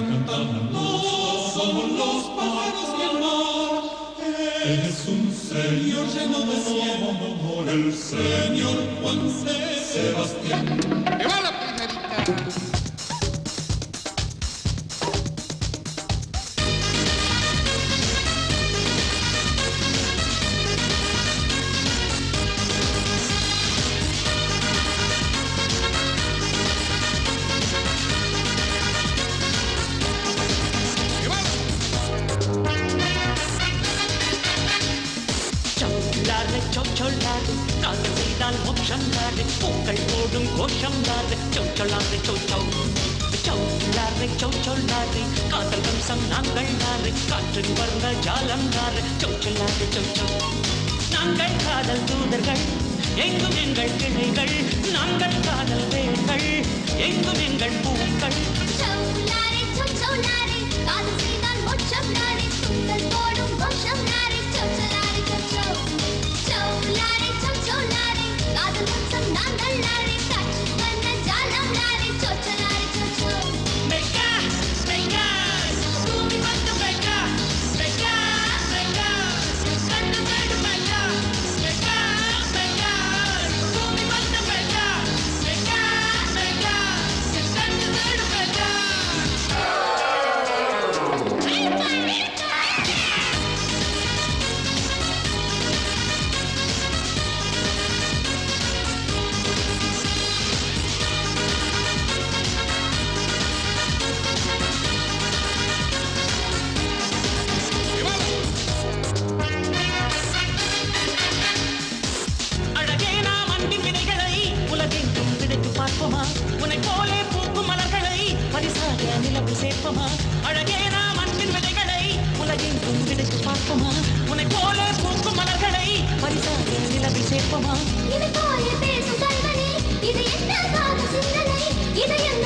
cantando somos los pájaros del mar. Es un señor lleno de cielo, el señor Juan Sebastián. ¡Que va la primerita! செய்தால் பூக்கள் போடும் கோஷம் நாடு சௌச்சொல்லாறு சௌச்சௌ சௌலாறு சௌச்சொல்லாறு காதல் வம்சம் நாங்கள் நாறு காற்றின் வர்ண ஜாலம் நாறு சௌச்சொல்லாறு சௌச்சௌ நாங்கள் காதல் தூதர்கள் எங்கும் எங்கள் கிளைகள் நாங்கள் காதல் வேர்கள் எங்கும் எங்கள் பூக்கள் பரிசாக சேர்ப்போமா? அழகே நாம் அன்பின் விதைகளை உலகின் விதைத்து பார்ப்போமா? உன்னை போல பூக்கும் மலர்களை பரிசாக நிலவில் சேர்ப்போமா? இது போல பேசும் கண்மணி இது என்ன சிந்தனை இது எங்கள்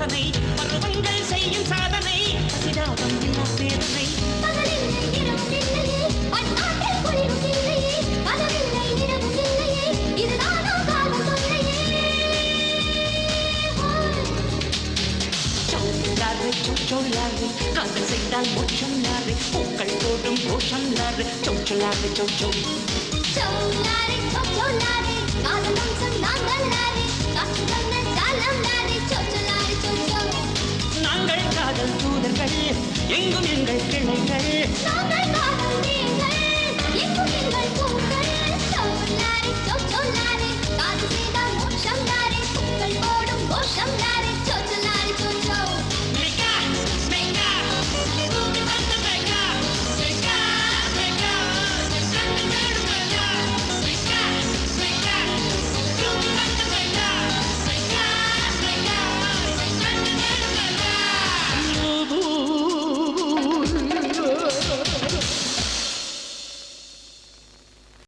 யோசனை பருவங்கள் செய்யும் சாதனை. சிதாபம் இல்லா வேதனை. இதுதானோ காதல் செய்தால் மோட்சம் நாறு. பூக்கள் போடும் கோஷம் நாறு. சௌச்சௌ சௌலாரே சௌலாரே எங்கள் கிளைகள் நாங்கள் வாழும் நீங்கள் எங்கும் எங்கள் பூக்கள் சொல்லாரி சொல்லாரி